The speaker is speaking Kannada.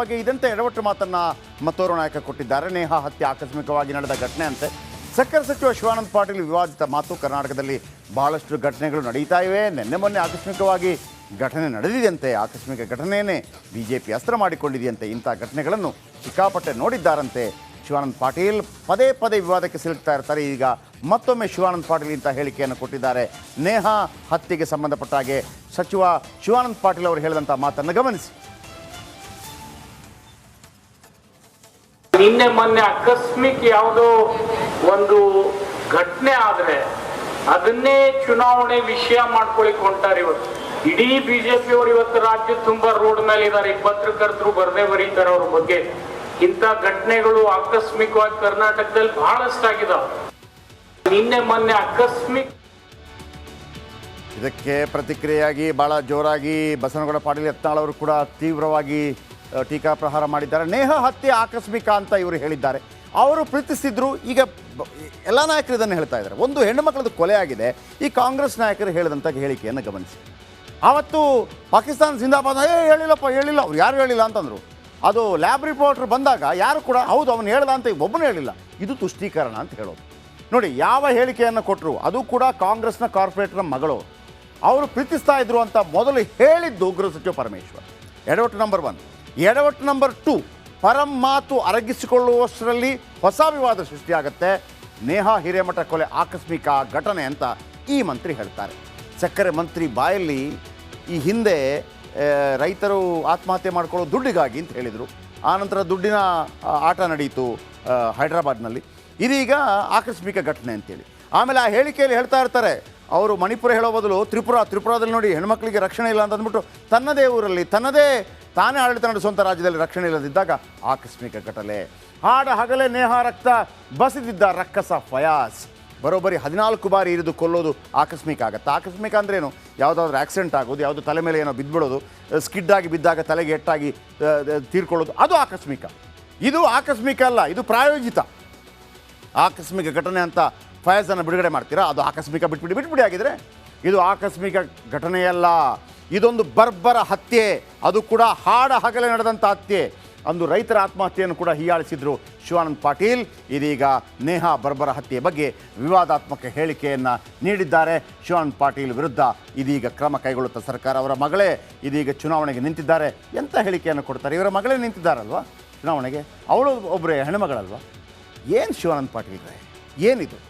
ಬಗ್ಗೆ ಇದಂತೆ ಎಡವಟ್ಟು ಮಾತನ್ನ ಮತ್ತೋರ ನಾಯಕ ಕೊಟ್ಟಿದ್ದಾರೆ. ನೇಹಾ ಹತ್ಯೆ ಆಕಸ್ಮಿಕವಾಗಿ ನಡೆದ ಘಟನೆ ಅಂತೆ ಸಕ್ಕರೆ ಸಚಿವ ಶಿವಾನಂದ ಪಾಟೀಲ್ ವಿವಾದಿತ ಮಾತು ಕರ್ನಾಟಕದಲ್ಲಿ ಬಹಳಷ್ಟು ಘಟನೆಗಳು ನಡೀತಾ ಇವೆ. ನಿನ್ನೆ ಮೊನ್ನೆ ಆಕಸ್ಮಿಕವಾಗಿ ಘಟನೆ ನಡೆದಿದೆಯಂತೆ. ಆಕಸ್ಮಿಕ ಘಟನೆಯೇ ಬಿ ಜೆ ಪಿ ಅಸ್ತ್ರ ಮಾಡಿಕೊಂಡಿದೆಯಂತೆ. ಇಂಥ ಘಟನೆಗಳನ್ನು ಸಿಕ್ಕಾಪಟ್ಟೆ ನೋಡಿದ್ದಾರಂತೆ ಶಿವಾನಂದ ಪಾಟೀಲ್. ಪದೇ ಪದೇ ವಿವಾದಕ್ಕೆ ಸಿಲುಕ್ತಾ ಇರ್ತಾರೆ. ಈಗ ಮತ್ತೊಮ್ಮೆ ಶಿವಾನಂದ ಪಾಟೀಲ್ ಇಂಥ ಹೇಳಿಕೆಯನ್ನು ಕೊಟ್ಟಿದ್ದಾರೆ. ನೇಹಾ ಹತ್ಯೆಗೆ ಸಂಬಂಧಪಟ್ಟ ಹಾಗೆ ಸಚಿವ ಶಿವಾನಂದ ಪಾಟೀಲ್ ಅವರು ಹೇಳಿದಂಥ ಮಾತನ್ನು ಗಮನಿಸಿ. ನಿನ್ನೆ ಮೊನ್ನೆ ಆಕಸ್ಮಿಕ ಯಾವುದೋ ಒಂದು ಘಟನೆ ಆದ್ರೆ ಅದನ್ನೇ ಚುನಾವಣೆ ವಿಷಯ ಮಾಡ್ಕೊಳಿಕ್ ಹೊಂಟಾರೆ ಇವತ್ತು ಇಡೀ ಬಿಜೆಪಿ ಅವರು ಇವತ್ತು ರಾಜ್ಯ ತುಂಬಾ ರೋಡ್ ಮೇಲೆ ಇದ್ದಾರೆ ಪತ್ರಕರ್ತರು ಬರದೇ ಬರೀತಾರೆ ಅವ್ರ ಬಗ್ಗೆ. ಇಂಥ ಘಟನೆಗಳು ಆಕಸ್ಮಿಕವಾಗಿ ಕರ್ನಾಟಕದಲ್ಲಿ ಬಹಳಷ್ಟಾಗಿದಾವ ನಿನ್ನೆ ಮೊನ್ನೆ ಆಕಸ್ಮಿಕ ಇದಕ್ಕೆ ಪ್ರತಿಕ್ರಿಯೆಯಾಗಿ ಭಾಳ ಜೋರಾಗಿ ಬಸನಗೌಡ ಪಾಟೀಲ್ ಯತ್ನಾಳ್ ಅವರು ಕೂಡ ತೀವ್ರವಾಗಿ ಟೀಕಾ ಪ್ರಹಾರ ಮಾಡಿದ್ದಾರೆ. ನೇಹ ಹತ್ಯೆ ಆಕಸ್ಮಿಕ ಅಂತ ಇವರು ಹೇಳಿದ್ದಾರೆ. ಅವರು ಪ್ರೀತಿಸಿದ್ರು. ಈಗ ಎಲ್ಲ ನಾಯಕರು ಇದನ್ನು ಹೇಳ್ತಾ ಇದ್ದಾರೆ. ಒಂದು ಹೆಣ್ಣು ಮಕ್ಕಳದ್ದು ಕೊಲೆ ಆಗಿದೆ. ಈ ಕಾಂಗ್ರೆಸ್ ನಾಯಕರು ಹೇಳಿದಂಥ ಹೇಳಿಕೆಯನ್ನು ಗಮನಿಸಿ. ಆವತ್ತು ಪಾಕಿಸ್ತಾನ ಜಿಂದಾಬಾದ್, ಏ, ಹೇಳಿಲ್ಲಪ್ಪ, ಹೇಳಿಲ್ಲ. ಅವ್ರು ಯಾರು ಹೇಳಿಲ್ಲ ಅಂತಂದರು. ಅದು ಲ್ಯಾಬ್ ರಿಪೋರ್ಟರ್ ಬಂದಾಗ ಯಾರು ಕೂಡ, ಹೌದು, ಅವನು ಹೇಳ್ದ ಅಂತ ಒಬ್ಬನು ಹೇಳಿಲ್ಲ. ಇದು ತುಷ್ಟೀಕರಣ ಅಂತ ಹೇಳೋದು. ನೋಡಿ, ಯಾವ ಹೇಳಿಕೆಯನ್ನು ಕೊಟ್ಟರು ಅದು ಕೂಡ ಕಾಂಗ್ರೆಸ್ನ ಕಾರ್ಪೊರೇಟರ್ ಮಗಳು. ಅವರು ಪ್ರೀತಿಸ್ತಾ ಇದ್ರು ಅಂತ ಮೊದಲು ಹೇಳಿದ್ದು ಗೃಹ ಸಚಿವ ಪರಮೇಶ್ವರ್. ಎಡವಟ್ಟು ನಂಬರ್ ಒನ್ ಎಡವಟ್ಟು ನಂಬರ್ ಟು, ಪರಂ ಮಾತು ಅರಗಿಸಿಕೊಳ್ಳುವಷ್ಟರಲ್ಲಿ ಹೊಸ ವಿವಾದ ಸೃಷ್ಟಿಯಾಗುತ್ತೆ. ನೇಹಾ ಹಿರೇಮಠ ಕೊಲೆ ಆಕಸ್ಮಿಕ ಘಟನೆ ಅಂತ ಈ ಮಂತ್ರಿ ಹೇಳ್ತಾರೆ. ಸಕ್ಕರೆ ಮಂತ್ರಿ ಬಾಯಲ್ಲಿ ಈ ಹಿಂದೆ ರೈತರು ಆತ್ಮಹತ್ಯೆ ಮಾಡ್ಕೊಳ್ಳೋ ದುಡ್ಡಿಗಾಗಿ ಅಂತ ಹೇಳಿದರು. ಆನಂತರ ದುಡ್ಡಿನ ಆಟ ನಡೆಯಿತು ಹೈದ್ರಾಬಾದ್ನಲ್ಲಿ. ಇದೀಗ ಆಕಸ್ಮಿಕ ಘಟನೆ ಅಂತೇಳಿ. ಆಮೇಲೆ ಆ ಹೇಳಿಕೆಯಲ್ಲಿ ಹೇಳ್ತಾ ಇರ್ತಾರೆ, ಅವರು ಮಣಿಪುರ ಹೇಳೋ ಬದಲು ತ್ರಿಪುರ, ತ್ರಿಪುರದಲ್ಲಿ ನೋಡಿ ಹೆಣ್ಮಕ್ಳಿಗೆ ರಕ್ಷಣೆ ಇಲ್ಲ ಅಂತ ಅಂದ್ಬಿಟ್ಟು ತನ್ನದೇ ಊರಲ್ಲಿ, ತನ್ನದೇ ತಾನೇ ಆಡಳಿತ ನಡೆಸುವಂಥ ರಾಜ್ಯದಲ್ಲಿ ರಕ್ಷಣೆ ಇಲ್ಲದಿದ್ದಾಗ ಆಕಸ್ಮಿಕ ಘಟನೆ ಹಾಡ, ಹಗಲೇ, ನೇಹ, ರಕ್ತ ಬಸಿದಿದ್ದ ರಕ್ಕಸ ಫಯಾಸ್ ಬರೋಬ್ಬರಿ ಹದಿನಾಲ್ಕು ಬಾರಿ ಇರಿದು ಕೊಲ್ಲೋದು ಆಕಸ್ಮಿಕ ಆಗುತ್ತೆ. ಆಕಸ್ಮಿಕ ಅಂದ್ರೇನು ಯಾವುದಾದ್ರೂ ಆಕ್ಸಿಡೆಂಟ್ ಆಗೋದು, ಯಾವುದು ತಲೆ ಮೇಲೆ ಏನೋ ಬಿದ್ದುಬಿಡೋದು ಸ್ಕಿಡ್ ಆಗಿ ಬಿದ್ದಾಗ ತಲೆಗೆ ಎಟ್ಟಾಗಿ ತೀರ್ಕೊಳ್ಳೋದು, ಅದು ಆಕಸ್ಮಿಕ ಇದು ಆಕಸ್ಮಿಕ ಅಲ್ಲ, ಇದು ಪ್ರಾಯೋಜಿತ. ಆಕಸ್ಮಿಕ ಘಟನೆ ಅಂತ ಫಯಾಜನ್ನು ಬಿಡುಗಡೆ ಮಾಡ್ತೀರಾ? ಅದು ಆಕಸ್ಮಿಕ ಬಿಟ್ಬಿಡಿ ಬಿಟ್ಬಿಡಿ ಆಗಿದ್ರೆ ಇದು ಆಕಸ್ಮಿಕ ಘಟನೆಯಲ್ಲ. ಇದೊಂದು ಬರ್ಬರ ಹತ್ಯೆ. ಅದು ಕೂಡ ಹಾಡ ಹಗಲೆ ನಡೆದಂಥ ಹತ್ಯೆ. ಅಂದು ರೈತರ ಆತ್ಮಹತ್ಯೆಯನ್ನು ಕೂಡ ಹೀಯಾಳಿಸಿದ್ರು ಶಿವಾನಂದ್ ಪಾಟೀಲ್. ಇದೀಗ ನೇಹಾ ಬರ್ಬರ ಹತ್ಯೆ ಬಗ್ಗೆ ವಿವಾದಾತ್ಮಕ ಹೇಳಿಕೆಯನ್ನು ನೀಡಿದ್ದಾರೆ ಶಿವಾನಂದ್ ಪಾಟೀಲ್ ವಿರುದ್ಧ. ಇದೀಗ ಕ್ರಮ ಕೈಗೊಳ್ಳುತ್ತ ಸರ್ಕಾರ ಅವರ ಮಗಳೇ ಇದೀಗ ಚುನಾವಣೆಗೆ ನಿಂತಿದ್ದಾರೆ. ಎಂಥ ಹೇಳಿಕೆಯನ್ನು ಕೊಡ್ತಾರೆ? ಇವರ ಮಗಳೇ ನಿಂತಿದ್ದಾರಲ್ವಾ? ಚುನಾವಣೆಗೆ? ಅವಳು ಒಬ್ಬರೇ ಹೆಣ್ಮಗಳಲ್ವಾ ಏನು ಶಿವಾನಂದ್ ಪಾಟೀಲ್ ಏನಿದು?